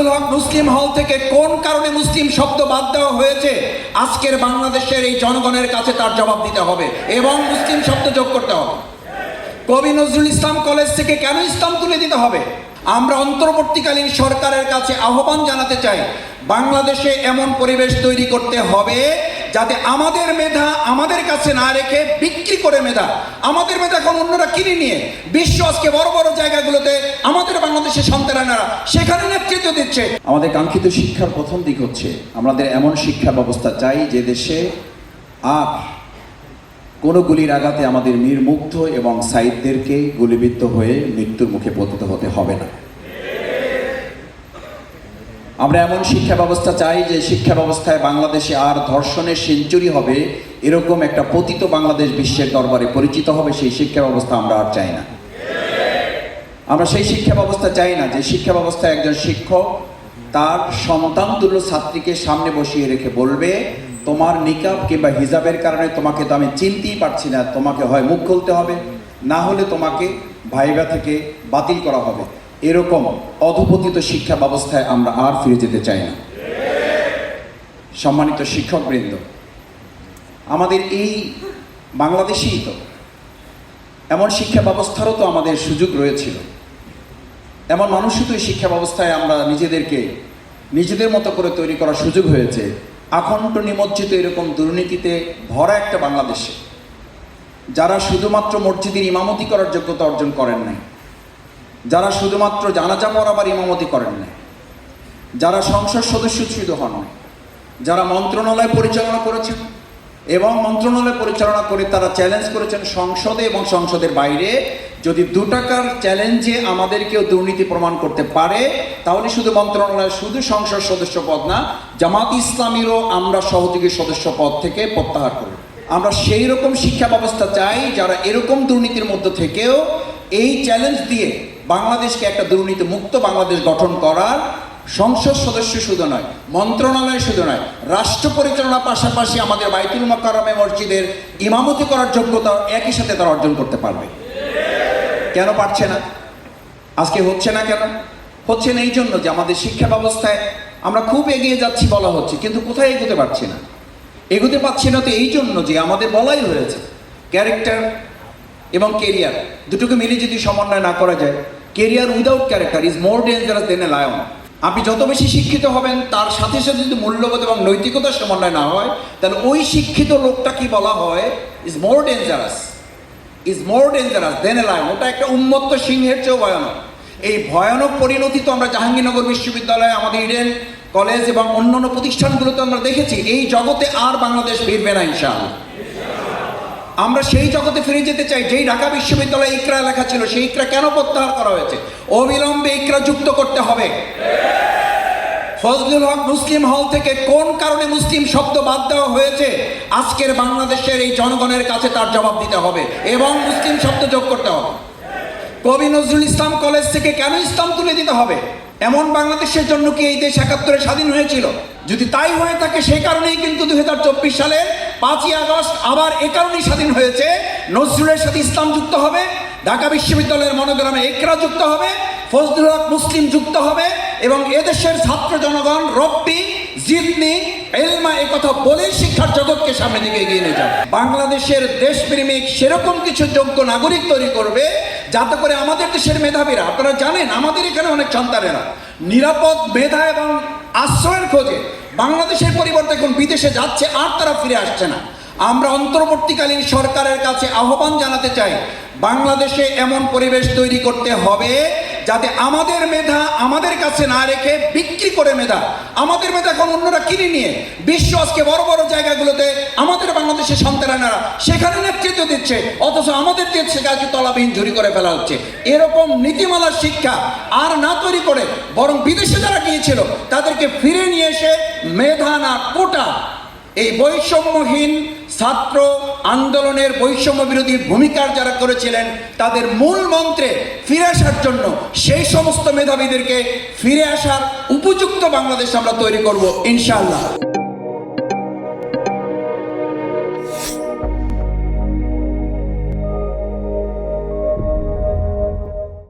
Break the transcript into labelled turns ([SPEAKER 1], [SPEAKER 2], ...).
[SPEAKER 1] ফজলুল হক মুসলিম হল থেকে কোন কারণে মুসলিম শব্দ বাদ দেওয়া হয়েছে? আজকের বাংলাদেশের এই জনগণের কাছে তার জবাব দিতে হবে এবং মুসলিম শব্দ যোগ করতে হবে। কবি নজরুল ইসলাম কলেজ থেকে কেন ইসলাম তুলে দিতে হবে? আমরা অন্তর্বর্তীকালীন সরকারের কাছে আহ্বান জানাতে চাই, বাংলাদেশে এমন পরিবেশ তৈরি করতে হবে যাতে আমাদের মেধা আমাদের কাছে না রেখে বিক্রি করে মেধা। আমাদের মেধা এখন অন্যরা কিনে নিয়ে বিশ্ব আজকে বড় বড় জায়গাগুলোতে আমাদের বাংলাদেশের সন্তানেরা সেখানে নেতৃত্ব দিচ্ছে।
[SPEAKER 2] আমাদের কাঙ্ক্ষিত শিক্ষার প্রথম দিক হচ্ছে, আমাদের এমন শিক্ষা ব্যবস্থা চাই যে দেশে আর কোনো গুলির আঘাতে আমাদের নির্মুগ্ধ এবং সাইদদেরকে গুলিবিদ্ধ হয়ে মৃত্যুর মুখে পতিত হতে হবে না। আমরা এমন শিক্ষা ব্যবস্থা চাই যে শিক্ষা ব্যবস্থায় বাংলাদেশে আর ধর্ষণের সেঞ্চুরি হবে, এরকম একটা পতিত বাংলাদেশ বিশ্বের দরবারে পরিচিত হবে, সেই শিক্ষা ব্যবস্থা আমরা আর চাই না। আমরা সেই শিক্ষা ব্যবস্থা চাই না যে শিক্ষা ব্যবস্থায় একজন শিক্ষক তার সন্তান তুল্য ছাত্রীকে সামনে বসিয়ে রেখে বলবে, তোমার নিকাব কিংবা হিজাবের কারণে তোমাকে তো আমি চিনতেই পারছি না, তোমাকে হয় মুখ খুলতে হবে, না হলে তোমাকে ভাইবা থেকে বাতিল করা হবে। এরকম অধপতিত শিক্ষা ব্যবস্থায় আমরা আর ফিরে যেতে চাই না। সম্মানিত শিক্ষকবৃন্দ, আমাদের এই বাংলাদেশেই তো এমন শিক্ষা ব্যবস্থারও তো আমাদের সুযোগ রয়েছিল। এমন মানুষই তো এই শিক্ষা ব্যবস্থায় আমরা নিজেদেরকে নিজেদের মতো করে তৈরি করার সুযোগ হয়েছে। আখণ্ড নিমজ্জিত এরকম দুর্নীতিতে ভরা একটা বাংলাদেশে, যারা শুধুমাত্র মসজিদের ইমামতি করার যোগ্যতা অর্জন করেন নাই যারা শুধুমাত্র জানাজা পড়াবার ইমামতি করেন নাই, যারা সংসদ সদস্য শুধু হন যারা মন্ত্রণালয় পরিচালনা করেছেন এবং মন্ত্রণালয় পরিচালনা করে তারা চ্যালেঞ্জ করেছেন সংসদে এবং সংসদের বাইরে, যদি দু টাকার চ্যালেঞ্জে আমাদেরকেও দুর্নীতি প্রমাণ করতে পারে, তাহলে শুধু মন্ত্রণালয়, শুধু সংসদ সদস্য পদ না, জামাত ইসলামীরও আমরা সহযোগী সদস্য পদ থেকে প্রত্যাহার করি আমরা সেই রকম শিক্ষা ব্যবস্থা চাই যারা এরকম দুর্নীতির মধ্যে থেকেও এই চ্যালেঞ্জ দিয়ে বাংলাদেশকে একটা দুর্নীতি মুক্ত বাংলাদেশ গঠন করার সংসদ সদস্য শুধু নয়, মন্ত্রণালয় শুধু নয়, রাষ্ট্র পরিচালনার পাশাপাশি আমাদের বাইতুল মকারমে মসজিদের ইমামতি করার যোগ্যতা একই সাথে তারা অর্জন করতে পারবে। কেন পারছে না? আজকে হচ্ছে না কেন? হচ্ছে না এই জন্য যে আমাদের শিক্ষা ব্যবস্থায় আমরা খুব এগিয়ে যাচ্ছি বলা হচ্ছে, কিন্তু কোথায় এগোতে পারছি না? এগোতে পারছি না তো এই জন্য যে আমাদের বলাই হয়েছে ক্যারেক্টার এবং কেরিয়ার দুটোকে মিলে যদি সমন্বয় না করা যায় career without character is more dangerous than a lion আপনি যত বেশি শিক্ষিত হবেন, তার সাথে সাথে যদি মূল্যবোধ এবং নৈতিকতার সমন্বয় না হয়, তাহলে ওই শিক্ষিত লোকটা কি বলা হয় is more dangerous is more dangerous than a lion ওটা একটা উন্মত্ত সিংহের চেয়েও ভয়ানক। এই ভয়ানক পরিণতি তো আমরা জাহাঙ্গীরনগর বিশ্ববিদ্যালয়ে, আমাদের ইডেন কলেজ এবং অন্যান্য প্রতিষ্ঠানগুলোতে আমরা দেখেছি। এই জগতে আর বাংলাদেশ ফিরবে না, ইনশাআল্লাহ। আমরা সেই জগতে ফিরে যেতে চাই, যেই ঢাকা বিশ্ববিদ্যালয়ে ইকরা লেখা ছিল, সেই ইকরা কেন প্রত্যাহার করা হয়েছে? অবিলম্বে ইকরা যুক্ত করতে হবে। ফজলুল হক মুসলিম হল থেকে কোন কারণে মুসলিম শব্দ বাদ দেওয়া হয়েছে? আজকের বাংলাদেশের এই জনগণের কাছে তার জবাব দিতে হবে এবং মুসলিম শব্দ যোগ করতে হবে। কবি নজরুল ইসলাম কলেজ থেকে কেন ইসলাম তুলে দিতে হবে? এমন বাংলাদেশের জন্য কি এই দেশ একাত্তরে স্বাধীন হয়েছিল? যদি তাই হয়ে থাকে কারণেই কিন্তু দুই হাজার চব্বিশ সালে পাঁচই আগস্ট আবার স্বাধীন হয়েছে। নজরুলের সাথে ইসলাম যুক্ত হবে, ঢাকা বিশ্ববিদ্যালয়ের মনোগ্রামে একরা যুক্ত হবে, ফজলুল মুসলিম যুক্ত হবে এবং এদেশের ছাত্র জনগণ রব্বি এলমা শিক্ষার জগৎকে সামনে দিকে এগিয়ে নিয়ে যাবে। বাংলাদেশের দেশপ্রেমিক সেরকম কিছু যোগ্য নাগরিক তৈরি করবে যাতে করে আমাদের দেশের মেধাবীরা, আপনারা জানেন আমাদের এখানে অনেক সন্তানেরা, নিরাপদ মেধা এবং আশ্রয়ের খোঁজে বাংলাদেশের পরিবর্তে এখন বিদেশে যাচ্ছে, আর তারা ফিরে আসছে না। আমরা অন্তর্বর্তীকালীন সরকারের কাছে আহ্বান জানাতে চাই, বাংলাদেশে এমন পরিবেশ তৈরি করতে হবে যাতে আমাদের মেধা আমাদের কাছে না রেখে বিক্রি করে মেধা। আমাদের মেধা এখন অন্যরা কিনে নিয়ে, বিশ্ব আজকে বড় বড় জায়গাগুলোতে আমাদের বাংলাদেশের সন্তানেরা। সেখানে নেতৃত্ব দিচ্ছে, অথচ আমাদের দেশে কাজে তলাবিহীন ঝুরি করে ফেলা হচ্ছে। এরকম নীতিমালার শিক্ষা আর না তৈরি করে বরং বিদেশে যারা গিয়েছিল, তাদেরকে ফিরে নিয়ে এসে মেধা না কোটা, এই বৈষম্যহীন ছাত্র আন্দোলনের বৈষম্য বিরোধী ভূমিকার যারা করেছিলেন, তাদের মূল মন্ত্রে ফিরে আসার জন্য সেই সমস্ত মেধাবীদেরকে ফিরে আসার উপযুক্ত বাংলাদেশ আমরা তৈরি করব, ইনশাআল্লাহ।